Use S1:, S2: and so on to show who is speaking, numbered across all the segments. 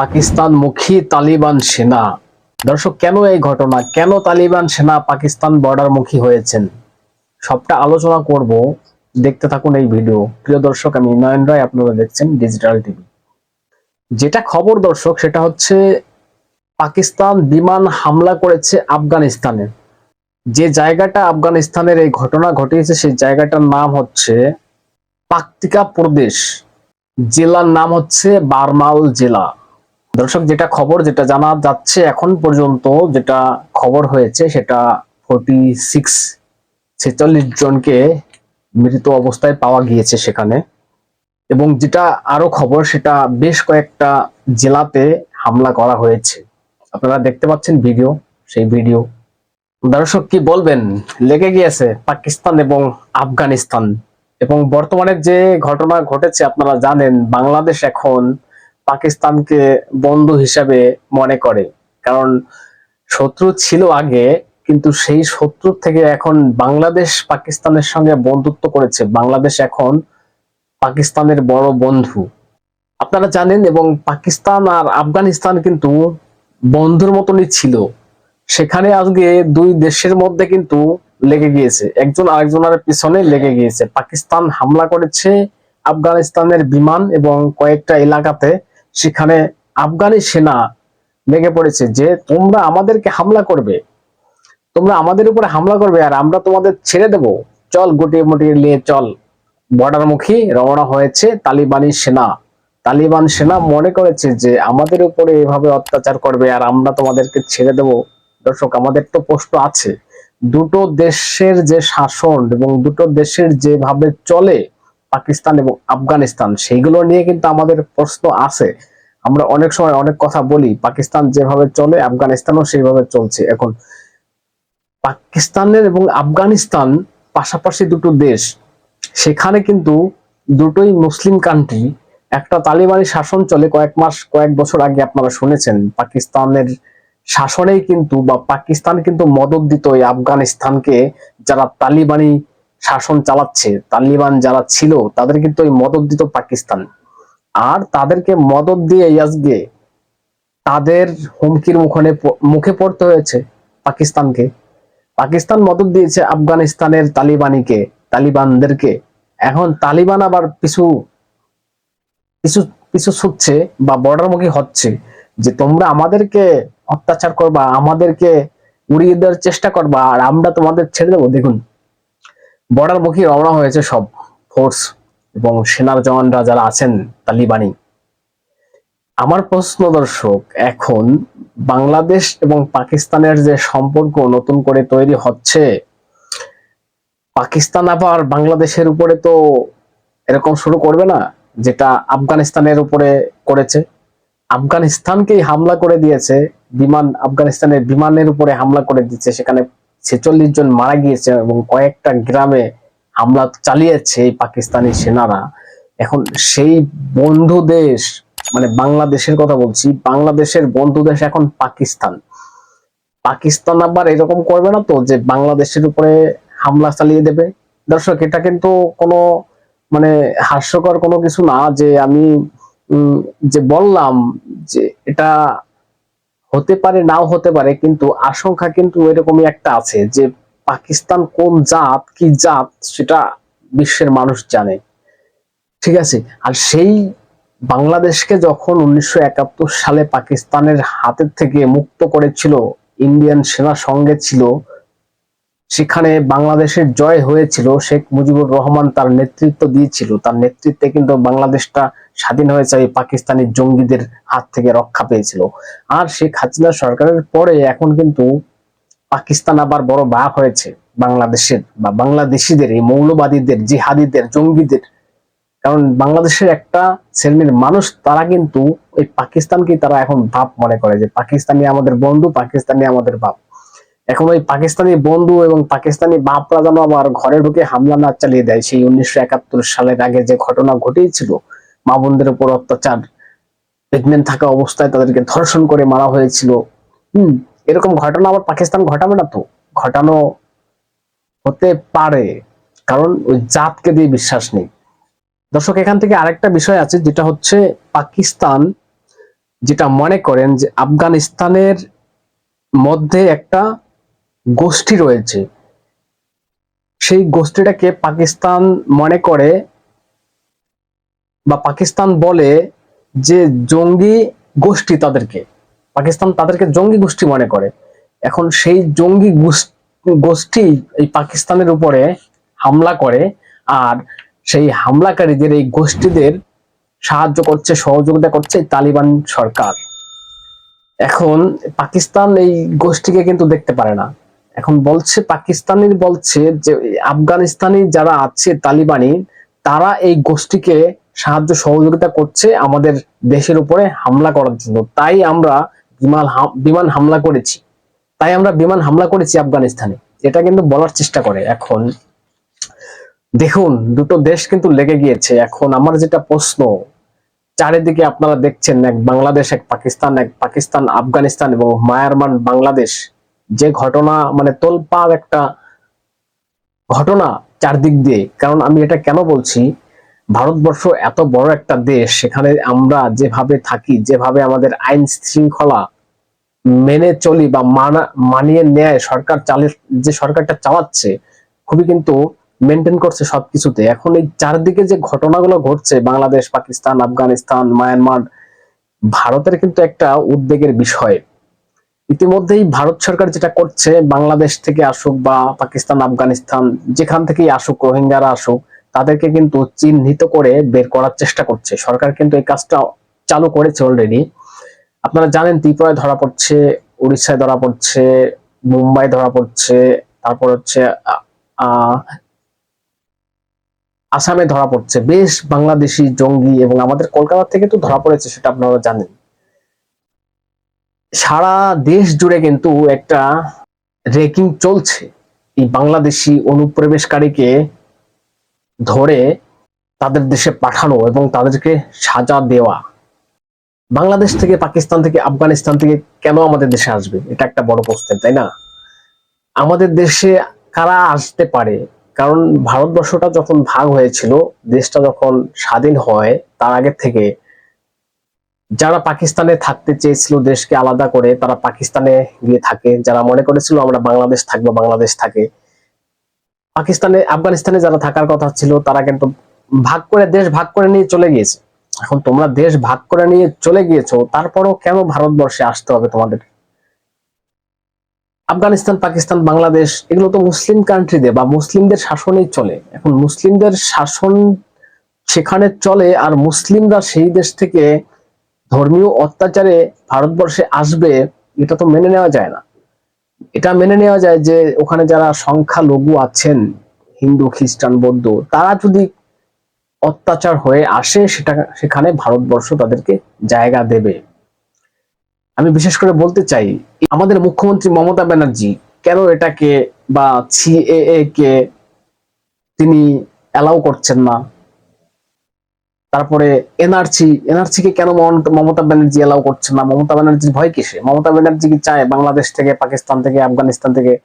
S1: পাকিস্তান মুখী তালিবান সেনা। দর্শক, কেন এই ঘটনা? কেন তালিবান সেনা পাকিস্তান বর্ডার মুখী হয়েছেন? সবটা আলোচনা করব। দেখতে থাকুন এই ভিডিও। প্রিয় দর্শক, আমি নয়ন রায়, আপনারা দেখছেন ডিজিটাল টিভি। যেটা খবর দর্শক, সেটা হচ্ছে পাকিস্তান বিমান হামলা করেছে আফগানিস্তানে। যে জায়গাটা আফগানিস্তানের এই ঘটনা ঘটিয়েছে, সেই জায়গাটার নাম হচ্ছে পাকতিকা প্রদেশ। জেলার নাম হচ্ছে বারমাল জেলা। দর্শক, যেটা খবর, যেটা জানা যাচ্ছে এখন পর্যন্ত, যেটা খবর হয়েছে, সেটা ফোর্টি সিক্স ছেচল্লিশ জনকে মৃত অবস্থায় পাওয়া গিয়েছে সেখানে। এবং যেটা আরও খবর, সেটা বেশ কয়েকটা জেলাতে হামলা করা হয়েছে। আপনারা দেখতে পাচ্ছেন ভিডিও, সেই ভিডিও। দর্শক, কি বলবেন? লেগে গিয়েছে পাকিস্তান এবং আফগানিস্তান। এবং বর্তমানে যে ঘটনা ঘটেছে, আপনারা জানেন, বাংলাদেশ এখন পাকিস্তানকে বন্ধু হিসাবে মনে করে। কারণ শত্রু ছিল আগে, কিন্তু সেই শত্রুর থেকে এখন বাংলাদেশ পাকিস্তানের সঙ্গে বন্ধুত্ব করেছে। বাংলাদেশ এখন পাকিস্তানের বড় বন্ধু। আপনারা জানেন, এবং পাকিস্তান আর আফগানিস্তান কিন্তু বন্ধুর মতনই ছিল। সেখানে আজকে দুই দেশের মধ্যে কিন্তু লেগে গিয়েছে। একজন আরেকজনের পিছনে লেগে গিয়েছে। পাকিস্তান হামলা করেছে আফগানিস্তানের বিমান এবং কয়েকটা এলাকাতে। সেখানে আফগানি সেনা লেগে পড়েছে যে তোমরা আমাদেরকে হামলা করবে। তোমরা আমাদের উপরে হামলা করবে আর আমরা তোমাদের ছেড়ে দেব। চল গুটিয়ে মুটিয়ে নিয়ে চল। বর্ডার মুখী রওনা হয়েছে তালিবানি সেনা। তালিবান সেনা মনে করেছে যে আমাদের উপরে এভাবে অত্যাচার করবে আর আমরা তোমাদেরকে ছেড়ে দেব। দর্শক, আমাদের তো প্রশ্ন আছে। দুটো দেশের যে শাসন এবং দুটো দেশের যেভাবে চলে পাকিস্তান এবং আফগানিস্তান, সেইগুলো নিয়ে কিন্তু আমাদের প্রশ্ন আছে। আমরা অনেক সময় অনেক কথা বলি, পাকিস্তান যেভাবে চলে, আফগানিস্তানও সেইভাবে চলছে। এখন পাকিস্তানের এবং আফগানিস্তান পাশাপাশি দুটো দেশ, সেখানে কিন্তু দুটোই মুসলিম কান্ট্রি একটা তালিবানি শাসন চলে কয়েক মাস, কয়েক বছর আগে আপনারা শুনেছেন, পাকিস্তানের শাসনেই কিন্তু বা পাকিস্তান কিন্তু মদত দিত এই আফগানিস্তানকে, যারা তালিবানি শাসন চালাচ্ছে, তালিবান যারা ছিল, তাদের কিন্তু ওই মদত দিত পাকিস্তান। আর তাদেরকে মদত দিয়ে আজকে তাদের হুমকির মুখনে মুখে পড়তে হয়েছে পাকিস্তানকে। পাকিস্তান মদত দিয়েছে আফগানিস্তানের তালিবানিকে, তালিবানদেরকে। এখন তালিবান আবার পিছু পিছু পিছু ছুটছে বা বর্ডারমুখী হচ্ছে যে তোমরা আমাদেরকে অত্যাচার করবা, আমাদেরকে উড়িয়ে দেওয়ার চেষ্টা করবা, আর আমরা তোমাদের ছেড়ে দেবো। দেখুন বর্ডারমুখী রওনা হয়েছে সব ফোর্স এবং সেনার জওয়ানরা যারা আছেন তালিবানি। আমার প্রশ্ন, দর্শক, এখন বাংলাদেশ এবং পাকিস্তানের যে সম্পর্ক নতুন করে তৈরি হচ্ছে, পাকিস্তান আবার বাংলাদেশের উপরে তো এরকম শুরু করবে না, যেটা আফগানিস্তানের উপরে করেছে। আফগানিস্তানকেই হামলা করে দিয়েছে, বিমান, আফগানিস্তানের বিমানের উপরে হামলা করে দিচ্ছে, সেখানে ছেচল্লিশ জন মারা গিয়েছে এবং কয়েকটা গ্রামে হামলা চালিয়েছে এই পাকিস্তানি সেনারা। এখন সেই বন্ধু দেশ মানে বাংলাদেশের কথা বলছি, বাংলাদেশের বন্ধু দেশ এখন পাকিস্তান। পাকিস্তান আবার এরকম করবে না তো যে বাংলাদেশের উপরে হামলা চালিয়ে দেবে? দর্শক, এটা কিন্তু কোনো মানে হাস্যকর কোনো কিছু না যে আমি যে বললাম যে এটা হতে পারে, নাও হতে পারে, কিন্তু আশঙ্কা কিন্তু এরকমই একটা আছে যে পাকিস্তান কোন জাত, কি জাত, সেটা বিশ্বের মানুষ জানে। ঠিক আছে? আর সেই বাংলাদেশকে যখন উনিশশো একাত্তর সালে পাকিস্তানের হাতের থেকে মুক্ত করেছিল, ইন্ডিয়ান সেনা সঙ্গে ছিল সেখানে বাংলাদেশের জয় হয়েছিল, শেখ মুজিবুর রহমান তার নেতৃত্ব দিয়েছিল। তার নেতৃত্বে কিন্তু বাংলাদেশটা স্বাধীন হয়েছে এই পাকিস্তানি জঙ্গিদের হাত থেকে রক্ষা পেয়েছিল। আর শেখ হাসিনা সরকারের পরে এখন কিন্তু পাকিস্তান আবার বড় বাপ হয়েছে বাংলাদেশের বা বাংলাদেশিদের, এই মৌলবাদীদের, জিহাদিদের, জঙ্গিদের। কারণ বাংলাদেশের একটা শ্রেণির মানুষ, তারা কিন্তু ওই পাকিস্তানকে তারা এখন বাপ মনে করে যে পাকিস্তানি আমাদের বন্ধু পাকিস্তানি আমাদের বাপ। এখন ওই পাকিস্তানি বন্ধু এবং পাকিস্তানি বাপরা যেন আবার ঘরে ঢুকে হামলা না চালিয়ে দেয়, সেই উনিশশো একাত্তর সালের আগে যে ঘটনা ঘটিয়েছিল মা উপর অত্যাচার, প্রেগনেন্ট থাকা অবস্থায় তাদেরকে ধর্ষণ করে মারা হয়েছিল। হম, এরকম ঘটনা আবার পাকিস্তান ঘটাবে না তো? ঘটানো হতে পারে, কারণ ওই জাতকে দিয়ে বিশ্বাস নেই। দর্শক, এখান থেকে আরেকটা বিষয় আছে, যেটা হচ্ছে পাকিস্তান যেটা মনে করেন যে আফগানিস্তানের মধ্যে একটা গোষ্ঠী রয়েছে। সেই গোষ্ঠীটাকে পাকিস্তান মনে করে বা পাকিস্তান বলে যে জঙ্গি গোষ্ঠী তাদেরকে, পাকিস্তান তাদেরকে জঙ্গি গোষ্ঠী মনে করে। এখন সেই জঙ্গি গোষ্ঠী এই পাকিস্তানের উপরে হামলা করে আর সেই হামলাকারীদের এই গোষ্ঠীদের সাহায্য করছে, সহযোগিতা করছে তালিবান সরকার। এখন পাকিস্তান এই গোষ্ঠীকে কিন্তু দেখতে পারে না। এখন বলছে পাকিস্তানি বলছে যে আফগানিস্তানি যারা আছে তালিবানি, তারা এই গোষ্ঠীকে সাহায্য সহযোগিতা করছে আমাদের দেশের উপরে হামলা করার জন্য। তাই আমরা বিমান বিমান হামলা করেছি। তাই আমরা বিমান হামলা করেছি আফগানিস্তানে। এটা কিন্তু বলার চেষ্টা করে। এখন দেখুন, দুটো দেশ কিন্তু লেগে গিয়েছে। এখন আমার যেটা প্রশ্ন, চারিদিকে আপনারা দেখছেন এক বাংলাদেশ, এক পাকিস্তান এক পাকিস্তান, আফগানিস্তান এবং মায়ারমান বাংলাদেশ। যে ঘটনা মানে তোলপাড় একটা ঘটনা চারদিক দিয়ে। কারণ আমি এটা কেন বলছি? ভারতবর্ষ এত বড় একটা দেশ, সেখানে আমরা যেভাবে থাকি, যেভাবে আমাদের আইন শৃঙ্খলা মেনে চলি বা মানা, মানিয়ে নেয়, সরকার চালে, যে সরকারটা চালাচ্ছে, খুবই কিন্তু মেনটেন করছে সবকিছুতে। এখন এই চারদিকে যে ঘটনাগুলো ঘটছে, বাংলাদেশ, পাকিস্তান, আফগানিস্তান, মায়ানমার, ভারতের কিন্তু একটা উদ্বেগের বিষয়। ইতিমধ্যেই ভারত সরকার যেটা করছে, বাংলাদেশ থেকে আসুক বা পাকিস্তান, আফগানিস্তান, যেখান থেকেই আসুক, রোহিঙ্গারা আসুক, তাদেরকে কিন্তু চিহ্নিত করে বের করার চেষ্টা করছে। সরকার কিন্তু এই কাজটা চালু করেছে অলরেডি আপনারা জানেন ত্রিপুরায় ধরা পড়ছে, উড়িষ্যায় ধরা পড়ছে, মুম্বাই ধরা পড়ছে, তারপর হচ্ছে আসামে ধরা পড়ছে। বেশ বাংলাদেশি জঙ্গি এবং আমাদের কলকাতা থেকে তো ধরা পড়েছে, সেটা আপনারা জানেন। সারা দেশ জুড়ে কিন্তু একটা রেকিং চলছে। এই বাংলাদেশি অনুপ্রবেশকারীকে ধরে তাদের দেশে পাঠানো এবং তাদেরকে সাজা দেওয়া। বাংলাদেশ থেকে পাকিস্তান থেকে আফগানিস্তান থেকে কেন আমাদের দেশে আসবে? এটা একটা বড় প্রশ্ন, তাই না? আমাদের দেশে কারা আসতে পারে? কারণ ভারতবর্ষটা যখন ভাগ হয়েছিল, দেশটা যখন স্বাধীন হয়, তার আগে থেকে যারা পাকিস্তানে থাকতে চেয়েছিল দেশকে আলাদা করে, তারা পাকিস্তানে গিয়ে থাকে। যারা মনে করেছিল আমরা বাংলাদেশ থাকব, বাংলাদেশ থাকে। পাকিস্তানে, আফগানিস্তানে যারা থাকার কথা ছিল, তারা কিন্তু ভাগ করে দেশ ভাগ করে নিয়ে চলে গিয়েছে। এখন তোমরা দেশ ভাগ করে নিয়ে চলে গিয়েছো, তারপরেও কেন ভারতবর্ষে আসতে হবে তোমাদের? আফগানিস্তান, পাকিস্তান, বাংলাদেশ, এগুলো তো মুসলিম কান্ট্রিতে বা মুসলিমদের শাসনেই চলে। এখন মুসলিমদের শাসন সেখানে চলে, আর মুসলিমরা সেই দেশ থেকে ধর্মীয় অত্যাচারে ভারতবর্ষে আসবে, এটা তো মেনে নেওয়া যায় না। এটা মেনে নেওয়া যায় যে ওখানে যারা সংখ্যালঘু আছেন, হিন্দু, খ্রিস্টান, বৌদ্ধ, তারা যদি অত্যাচার হয়ে আসে, সেটা, সেখানে ভারতবর্ষ তাদেরকে জায়গা দেবে। আমি বিশেষ করে বলতে চাই, আমাদের মুখ্যমন্ত্রী মমতা ব্যানার্জি কেন এটাকে বা সিএএ কে তিনি অ্যালাউ করছেন না? তারপরে এনআরসি এনআরসি কে কেন মমতা- ব্যানার্জি এলাও করছে না? মমতা ব্যানার্জির ভয় কিসে? মমতা ব্যানার্জি কি চায় বাংলাদেশ থেকে, পাকিস্তান থেকে, আফগানিস্তান থেকে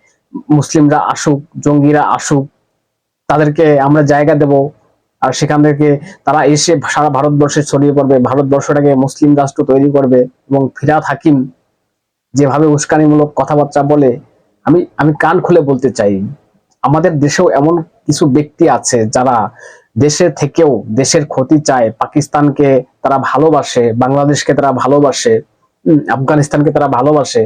S1: মুসলিমরা আসুক, জঙ্গিরা আসুক, তাদেরকে আমরা জায়গা দেব, আর সেখান থেকে তারা এসে সারা ভারতবর্ষে ছড়িয়ে পড়বে, ভারতবর্ষটাকে মুসলিম রাষ্ট্র তৈরি করবে এবং ফিরাত হাকিম যেভাবে উস্কানিমূলক কথাবার্তা বলে, আমি আমি কান খুলে বলতে চাই, আমাদের দেশেও এমন কিছু ব্যক্তি আছে যারা দেশে থেকেও দেশের ক্ষতি চায়, পাকিস্তানকে তারা ভালোবাসে, বাংলাদেশকে তারা ভালোবাসে আফগানিস্তানকে তারা ভালোবাসে।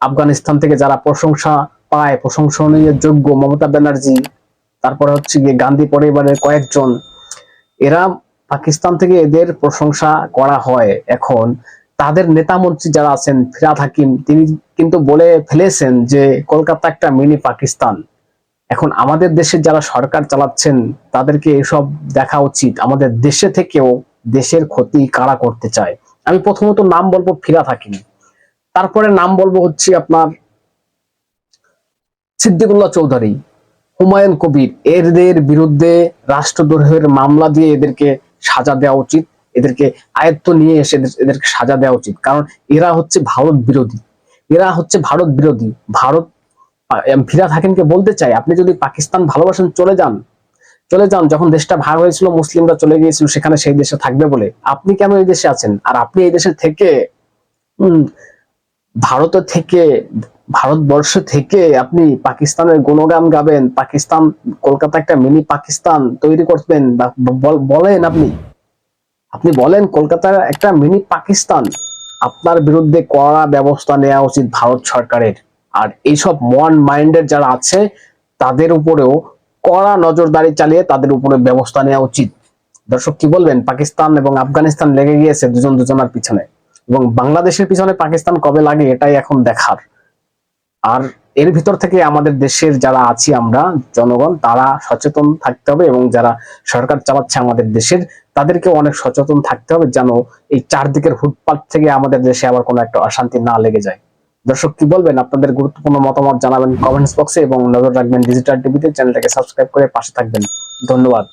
S1: আফগানিস্তান থেকে যারা প্রশংসা পায়, প্রশংসনীয় যোগ্য মমতা ব্যানার্জি, তারপরে হচ্ছে গিয়ে গান্ধী পরিবারের কয়েকজন, এরা পাকিস্তান থেকে এদের প্রশংসা করা হয় এখন। তাদের নেতা মন্ত্রী যারা আছেন, ফিরাদ হাকিম, তিনি কিন্তু বলে ফেলেছেন যে, কলকাতা একটা মিনি পাকিস্তান। এখন আমাদের দেশে যারা সরকার চালাচ্ছেন, তাদেরকে এসব দেখা উচিত। আমাদের দেশে থেকেও দেশের ক্ষতি কারা করতে চায়? আমি প্রথমত নাম বলব ফিরাদ হাকিম। তারপরে নাম বলব হচ্ছে আপনার সিদ্দিকুল্লাহ চৌধুরী, হুমায়ুন কবির। এদের বিরুদ্ধে রাষ্ট্রদ্রোহের মামলা দিয়ে এদেরকে সাজা দেওয়া উচিত। এদেরকে আয়ত্ত নিয়ে এসে এদেরকে সাজা দেওয়া উচিত। কারণ এরা হচ্ছে ভারত বিরোধী। এরা হচ্ছে ভারত বিরোধী। ভারত ফিরাদ হাকিমকে বলতে চাই, আপনি যদি পাকিস্তান ভালোবাসেন, চলে যান। চলে যান, যখন দেশটা ভাগ হয়েছিল, মুসলিমরা চলে গিয়েছিল, সেখানে সেই দেশে থাকবে বলে। আপনি কেন এই দেশে আছেন? আর আপনি এই দেশে থেকে ভারত থেকে ভারতবর্ষ থেকে আপনি পাকিস্তানের গুণগান গাবেন, পাকিস্তান, কলকাতা একটা মিনি পাকিস্তান তৈরি করবেন বলেন আপনি। আপনি বলেন, কলকাতার একটা মিনি পাকিস্তান, আপনার বিরুদ্ধে কড়া ব্যবস্থা নেওয়া উচিত ভারত সরকারের। আর এইসব মন মাইন্ডের যারা আছে, তাদের উপরেও কড়া নজরদারি চালিয়ে তাদের উপরে ব্যবস্থা নেওয়া উচিত। দর্শক, কি বলবেন? পাকিস্তান এবং আফগানিস্তান লেগে গিয়েছে দুজন দুজনের পিছনে। এবং বাংলাদেশের পিছনে পাকিস্তান কবে লাগে এটাই এখন দেখার। আর এর ভিতর থেকে আমাদের দেশের যারা আছি আমরা, জনগণ, তারা সচেতন থাকতে হবে এবং যারা সরকার চালাচ্ছে আমাদের দেশের তাদেরকে অনেক সচেতন থাকতে হবে যেন এই চারদিকের হুটপাট থেকে আমাদের দেশে আবার কোনো একটা অশান্তি না লেগে যায়। দর্শক, কি বলবেন? আপনাদের গুরুত্বপূর্ণ মতামত জানাবেন কমেন্টস বক্সে এবং নজর রাখবেন ডিজিটাল টিভিতে চ্যানেলটাকে সাবস্ক্রাইব করে পাশে থাকবেন। ধন্যবাদ।